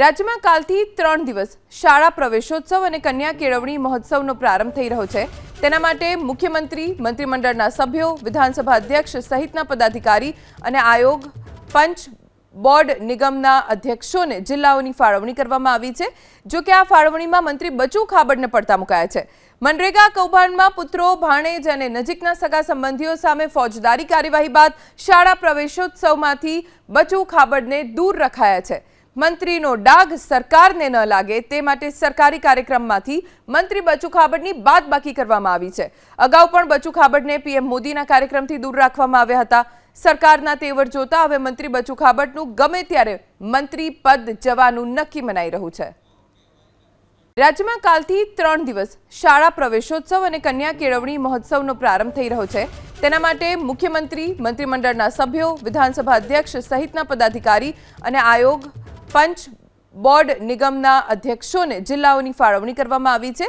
રાજ્યમાં કાલથી ત્રણ દિવસ શાળા પ્રવેશોત્સવ અને કન્યા કેળવણી મહોત્સવનો પ્રારંભ થઈ રહ્યો છે. તેના માટે મુખ્યમંત્રી, મંત્રીમંડળના સભ્યો, વિધાનસભા અધ્યક્ષ સહિતના પદાધિકારી અને આયોગ, પંચ, બોર્ડ નિગમના અધ્યક્ષોને જિલ્લાઓની ફાળવણી કરવામાં આવી છે, જો કે આ ફાળવણીમાં મંત્રી બચુ ખાબડને પડતા મુકાયા છે. મનરેગા કૌભાંડમાં પુત્રો, ભાણેજ અને નજીકના સગા સંબંધીઓ સામે ફોજદારી કાર્યવાહી બાદ શાળા પ્રવેશોત્સવમાંથી બચુ ખાબડને દૂર રખાયા છે. મંત્રીનો ડાઘ સરકારને ન લાગે તે માટે સરકારી કાર્યક્રમમાંથી મંત્રી બચુ ખાબડની બાદબાકી કરવામાં આવી છે. અગાઉ પણ બચુ ખાબડને પીએમ મોદીના કાર્યક્રમથી દૂર રાખવામાં આવ્યા હતા. સરકારના તેવર જોતા હવે મંત્રી બચુ ખાબડનું ગમે ત્યારે મંત્રી પદ જવાનું નક્કી મનાઈ રહ્યું છે. રાજ્યમાં કાલથી ત્રણ દિવસ શાળા પ્રવેશોત્સવ અને કન્યા કેળવણી મહોત્સવનો પ્રારંભ થઈ રહ્યો છે. તેના માટે મુખ્યમંત્રી, મંત્રીમંડળના સભ્યો, વિધાનસભા અધ્યક્ષ સહિતના પદાધિકારી અને આયોગ પંચ બોર્ડ નિગમના અધ્યક્ષોને જિલ્લાઓની ફાળવણી કરવામાં આવી છે.